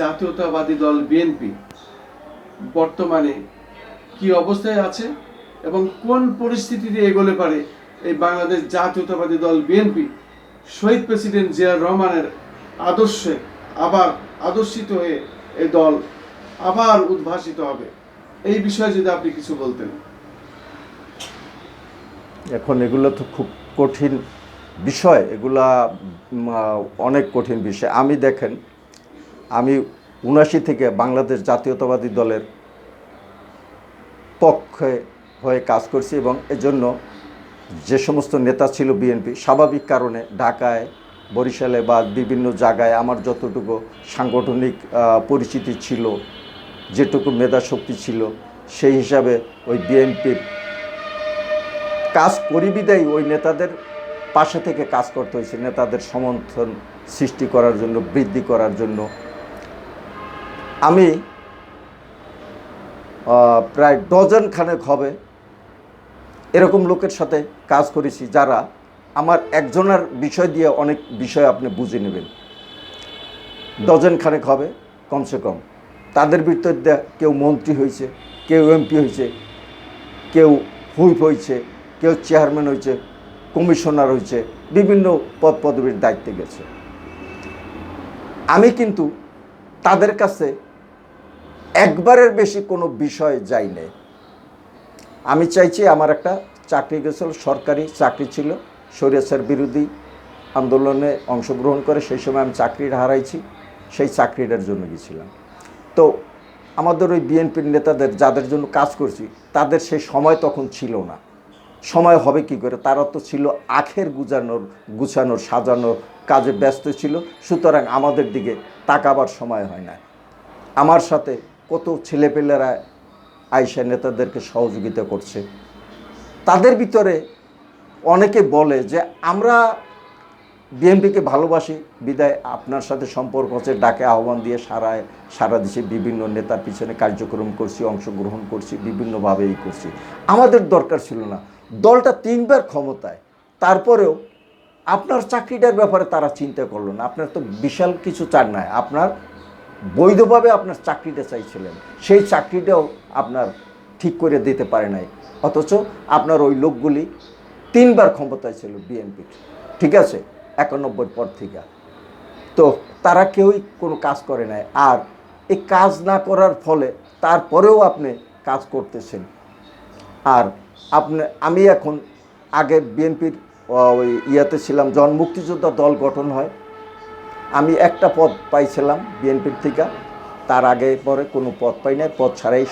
জাতীয়তাবাদী দল বিএনপি বর্তমানে কি অবস্থায় আছে এবং কোন পরিস্থিতিতে এগোলে পারে এই বাংলাদেশ জাতীয়তাবাদী দল বিএনপি শহীদ প্রেসিডেন্ট জিয়াউর রহমানের আদর্শে আবার আদর্শিত হয়ে এই দল আবার উদ্ভাসিত হবে। এই বিষয়ে যদি আপনি কিছু বলতেন। এখন এগুলো তো খুব কঠিন বিষয়। এগুলা অনেক কঠিন বিষয়। আমি দেখেন আমি উনাশি থেকে বাংলাদেশ জাতীয়তাবাদী দলের পক্ষে হয়ে কাজ করছি এবং এজন্য যে সমস্ত নেতা ছিল বিএনপি, স্বাভাবিক কারণে ঢাকায়, বরিশালে বা বিভিন্ন জায়গায় আমার যতটুকু সাংগঠনিক পরিচিতি ছিল, যেটুকু মেধাশক্তি ছিল, সেই হিসাবে ওই বিএনপির কাজ করি বিদায় ওই নেতাদের পাশে থেকে কাজ করতে হয়েছে। নেতাদের সমর্থন সৃষ্টি করার জন্য, বৃদ্ধি করার জন্য আমি প্রায় ডজন খানেক হবে এরকম লোকের সাথে কাজ করেছি যারা আমার একজনের বিষয় দিয়ে অনেক বিষয় আপনি বুঝে নেবেন। ডজন খানেক হবে, কমসে কম। তাদের ভিতর কেউ মন্ত্রী হয়েছে, কেউ এমপি হয়েছে, কেউ হুইপ হয়েছে, কেউ চেয়ারম্যান হয়েছে, কমিশনার হয়েছে, বিভিন্ন পদ পদবীর দায়িত্বে গেছে। আমি কিন্তু তাদের কাছে একবারের বেশি কোনো বিষয় যাই নাই আমি চাইছি আমার একটা চাকরি গেছিল, সরকারি চাকরি ছিল, স্বৈরাচার বিরোধী আন্দোলনে অংশগ্রহণ করে সেই সময় আমি চাকরিটা হারাইছি, সেই চাকরিটার জন্য গেছিলাম। তো আমাদের ওই বিএনপির নেতাদের, যাদের জন্য কাজ করছি, তাদের সেই সময় তখন ছিল না। সময় হবে কি করে? তারা তো ছিল আখের গুজানোর, গুছানোর, সাজানোর কাজে ব্যস্ত ছিল। সুতরাং আমাদের দিকে তাকাবার সময় হয় না আমার সাথে কত ছেলেপেলেরা আইসা নেতাদেরকে সহযোগিতা করছে। তাদের ভিতরে অনেকে বলে যে, আমরা বিএনপিকে ভালোবাসি, বিদায় আপনার সাথে সম্পর্ক হচ্ছে ডাকে আহ্বান দিয়ে সারা সারা দেশে বিভিন্ন নেতার পিছনে কার্যক্রম করছি, অংশগ্রহণ করছি, বিভিন্নভাবে এই করছি। আমাদের দরকার ছিল না। দলটা তিনবার ক্ষমতায়, তারপরেও আপনার চাকরিটার ব্যাপারে তারা চিন্তা করল না। আপনার তো বিশাল কিছু চার নাই। আপনার বৈধভাবে আপনার চাকরিটা চাইছিলেন, সেই চাকরিটাও আপনার ঠিক করে দিতে পারে নাই। অথচ আপনার ওই লোকগুলি তিনবার ক্ষমতায় ছিল বিএনপির ঠিক আছে? একানব্বই পর থেকে। তো তারা কেউই কোনো কাজ করে নাই। আর এই কাজ না করার ফলে তারপরেও আপনি কাজ করতেছেন। আর আপনি, আমি এখন আগে বিএনপির ওই ইয়াতে ছিলাম জন মুক্তিযোদ্ধা দল গঠন হয় আমি একটা পদ পাইছিলাম বিএনপির থেকে। তার আগে পরে কোনো পদ পাই নাই। পদ ছাড়াই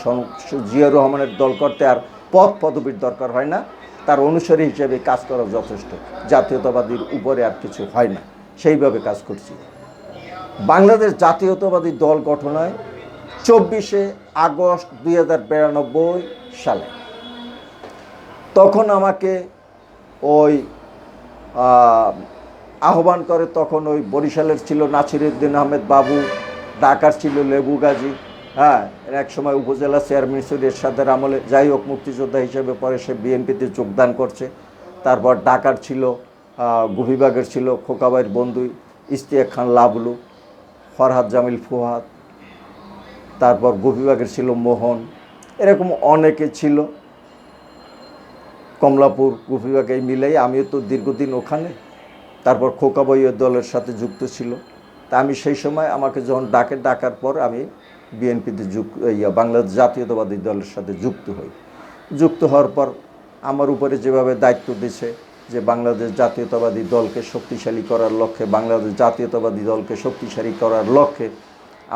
জিয়াউর রহমানের দল করতে আর পদ পদবীর দরকার হয় না। তার অনুসারী হিসেবে কাজ করা যথেষ্ট। জাতীয়তাবাদীর উপরে আর কিছু হয় না। সেইভাবে কাজ করছি। বাংলাদেশ জাতীয়তাবাদী দল গঠন হয় চব্বিশে আগস্ট দু হাজার বিরানব্বই সালে। তখন আমাকে ওই আহ্বান করে তখন ওই বরিশালের ছিল নাসিরুদ্দিন আহমেদ বাবু ঢাকার ছিল লেবু গাজী হ্যাঁ এক সময় উপজেলা চেয়ারম্যান ছিল এরশাদের আমলে যাই হোক মুক্তিযোদ্ধা হিসেবে পরে সে বিএনপিতে যোগদান করছে। তারপর ঢাকার ছিল আহ, গুপিবাগের ছিল খোকাবাইয়ের বন্ধু ইস্তিয়াক খান লাবলু ফরহাদ জামিল ফুহাদ তারপর গোপীবাগের ছিল মোহন এরকম অনেকে ছিল। কমলাপুর গোপীবাগে মিলেই আমিও তো দীর্ঘদিন ওখানে তারপর খোকাবইয়ের দলের সাথে যুক্ত ছিল। তা আমি সেই সময় আমাকে যখন ডাকে, ডাকার পর আমি বিএনপিতে যুক্ত ইয়া বাংলাদেশ জাতীয়তাবাদী দলের সাথে যুক্ত হই। যুক্ত হওয়ার পর আমার উপরে যেভাবে দায়িত্ব দিছে যে বাংলাদেশ জাতীয়তাবাদী দলকে শক্তিশালী করার লক্ষ্যে, বাংলাদেশ জাতীয়তাবাদী দলকে শক্তিশালী করার লক্ষ্যে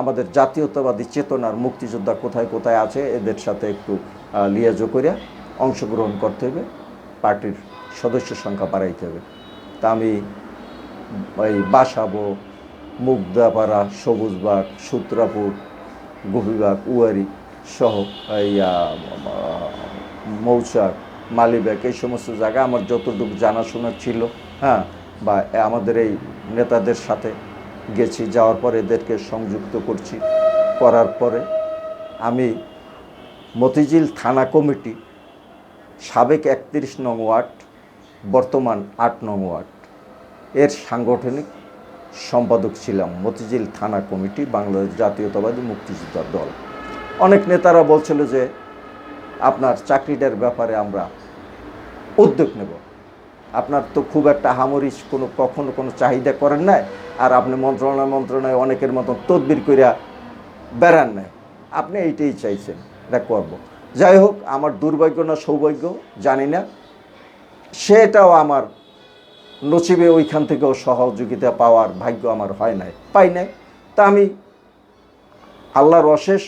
আমাদের জাতীয়তাবাদী চেতনার মুক্তিযোদ্ধা কোথায় কোথায় আছে, এদের সাথে একটু লিয়াজো করে অংশগ্রহণ করতে হবে। পার্টির সদস্য সংখ্যা বাড়াইতে হবে। তা আমি, এই বাসাবো, মুগদাপাড়া, সবুজবাগ, সূত্রাপুর গভীবাগ উয়ারি সহ, এই মৌচাক, মালিবাগ, এই সমস্ত জায়গা আমার যতটুকু জানাশোনা ছিল হ্যাঁ বা আমাদের এই নেতাদের সাথে গেছি, যাওয়ার পর এদেরকে সংযুক্ত করছি। করার পরে আমি মতিঝিল থানা কমিটি সাবেক একত্রিশ নং ওয়ার্ড বর্তমান আট নং ওয়ার্ড। এর সাংগঠনিক সম্পাদক ছিলাম মতিঝিল থানা কমিটি, বাংলাদেশ জাতীয়তাবাদী মুক্তিযোদ্ধা দল। অনেক নেতারা বলছিল যে, আপনার চাকরিটার ব্যাপারে আমরা উদ্যোগ নেব। আপনার তো খুব একটা হামরিস কোনো, কখনো কোনো চাহিদা করেন নাই। আর আপনি মন্ত্রণালয় মন্ত্রণালয় অনেকের মতন তদবির কইরা বেড়ান নাই। আপনি এইটাই চাইছেন। এটা করব। যাই হোক, আমার দুর্ভাগ্য না সৌভাগ্য, জানি না। সেটাও আমার নসিবে ওইখান থেকেও সহযোগিতা পাওয়ার ভাগ্য আমার হয় নাই, পাই নাই। তা আমি আল্লাহর অশেষ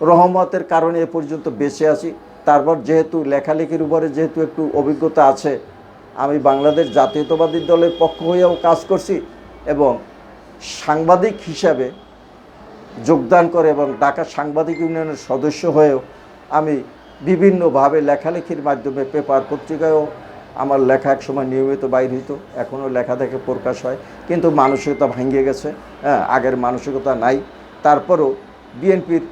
রহমতের কারণে এ পর্যন্ত বেঁচে আছি। তারপর যেহেতু লেখালেখির উপরে যেহেতু একটু অভিজ্ঞতা আছে, আমি বাংলাদেশ জাতীয়তাবাদী দলের পক্ষ হয়েও কাজ করছি এবং সাংবাদিক হিসাবে যোগদান করে এবং ঢাকা সাংবাদিক ইউনিয়নের সদস্য হয়েও আমি বিভিন্নভাবে লেখালেখির মাধ্যমে পেপার পত্রিকায়ও আমার লেখা এক সময় নিয়মিত বাইর হইতো, এখনও লেখা থেকে প্রকাশ হয়। কিন্তু মানসিকতা ভাঙিয়ে গেছে হ্যাঁ আগের মানসিকতা নাই। তারপরও বিএনপির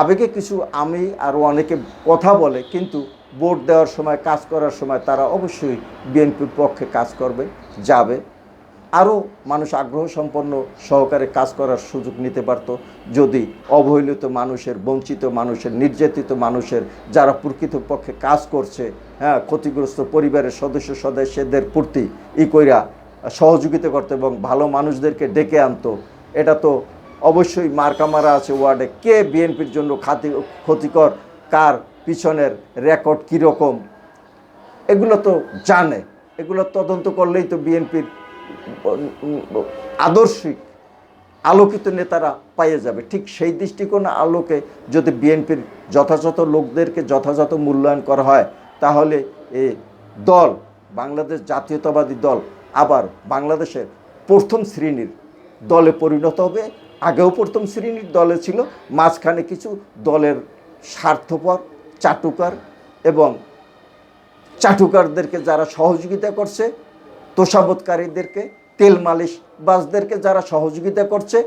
আবেগে কিছু আমি আরও অনেকে কথা বলে, কিন্তু ভোট দেওয়ার সময়, কাজ করার সময় তারা অবশ্যই বিএনপির পক্ষে কাজ করবে, যাবে। আরও মানুষ আগ্রহ সম্পন্ন সহকারে কাজ করার সুযোগ নিতে পারত। যদি অবহেলিত মানুষের, বঞ্চিত মানুষের, নির্যাতিত মানুষের যারা প্রকৃতপক্ষে কাজ করছে হ্যাঁ ক্ষতিগ্রস্ত পরিবারের সদস্য সদস্যদের প্রতি ই কইরা সহযোগিতা করতো এবং ভালো মানুষদেরকে ডেকে আনতো, এটা তো অবশ্যই মার্কা মারা আছে ওয়ার্ডে। কে বিএনপির জন্য খাতি, ক্ষতিকর? কার পিছনের রেকর্ড কীরকম? এগুলো তো জানে। এগুলো তদন্ত করলেই তো বিএনপির আদর্শিক, আলোকিত নেতারা পাইয়ে যাবে। ঠিক সেই দৃষ্টিকোণ আলোকে যদি বিএনপির যথাযথ লোকদেরকে যথাযথ মূল্যায়ন করা হয়, তাহলে এ দল, বাংলাদেশ জাতীয়তাবাদী দল, আবার বাংলাদেশের প্রথম শ্রেণির দলে পরিণত হবে। আগেও প্রথম শ্রেণির দলে ছিল, মাঝখানে কিছু দলের স্বার্থপর, চাটুকার এবং চাটুকারদেরকে যারা সহযোগিতা করছে তোষাবোধকারীদেরকে তেল মালিশ বাসদেরকে যারা সহযোগিতা করছে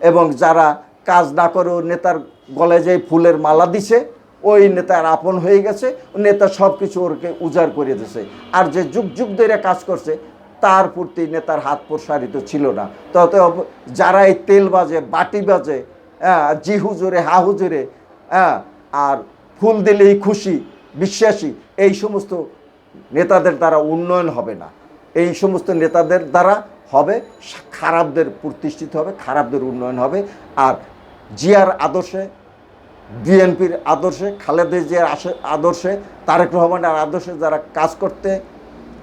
এবং যারা কাজ না করেও নেতার গলায় যে ফুলের মালা দিছে, ওই নেতার আপন হয়ে গেছে, নেতা সব কিছু ওরকে উজাড় করে দিছে। আর যে যুগ যুগ ধরে কাজ করছে, তার প্রতি নেতার হাত প্রসারিত ছিল না। তত যারা এই তেল বাজে, বাটি বাজে হ্যাঁ জি হুজুরে, হা হুজুরে হ্যাঁ আর ফুল দিলেই খুশি, বিশ্বাসী, এই সমস্ত নেতাদের দ্বারা উন্নয়ন হবে না। এই সমস্ত নেতাদের দ্বারা হবে, খারাপদের প্রতিষ্ঠিত হবে, খারাপদের উন্নয়ন হবে। আর জিয়ার আদর্শে, বিএনপির আদর্শে, খালেদা জিয়ার আদর্শে, তারেক রহমানের আদর্শে যারা কাজ করতে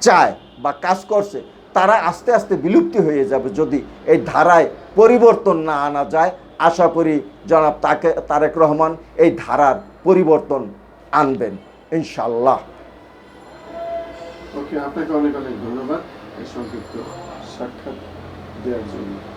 চায় বা কাজ করছে, তারা আস্তে আস্তে বিলুপ্তি হয়ে যাবে যদি এই ধারায় পরিবর্তন না আনা যায়। আশা করি জনাব তাকে তারেক রহমান এই ধারার পরিবর্তন আনবেন ইনশাল্লাহ ওকে আপনাকে অনেক অনেক ধন্যবাদ এই সংক্ষিপ্ত সাক্ষাৎ দেওয়ার জন্য।